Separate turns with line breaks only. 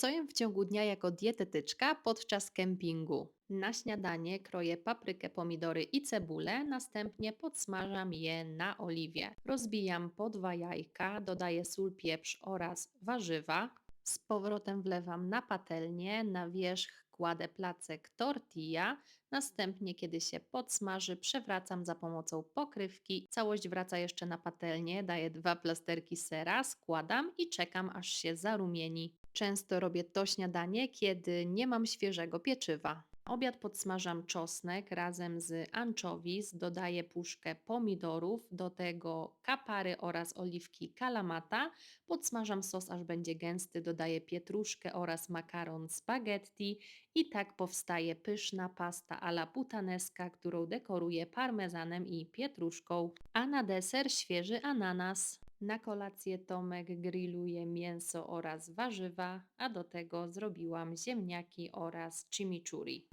Co jem w ciągu dnia jako dietetyczka podczas kempingu? Na śniadanie kroję paprykę, pomidory i cebulę, następnie podsmażam je na oliwie. Rozbijam po dwa jajka, dodaję sól, pieprz oraz warzywa. Z powrotem wlewam na patelnię, na wierzch kładę placek tortilla, następnie kiedy się podsmaży przewracam za pomocą pokrywki. Całość wraca jeszcze na patelnię, daję dwa plasterki sera, składam i czekam aż się zarumieni. Często robię to śniadanie, kiedy nie mam świeżego pieczywa. Obiad podsmażam czosnek razem z anczowiz, dodaję puszkę pomidorów, do tego kapary oraz oliwki kalamata. Podsmażam sos aż będzie gęsty, dodaję pietruszkę oraz makaron spaghetti i tak powstaje pyszna pasta alla puttanesca, którą dekoruję parmezanem i pietruszką. A na deser świeży ananas. Na kolację Tomek grilluje mięso oraz warzywa, a do tego zrobiłam ziemniaki oraz chimichurri.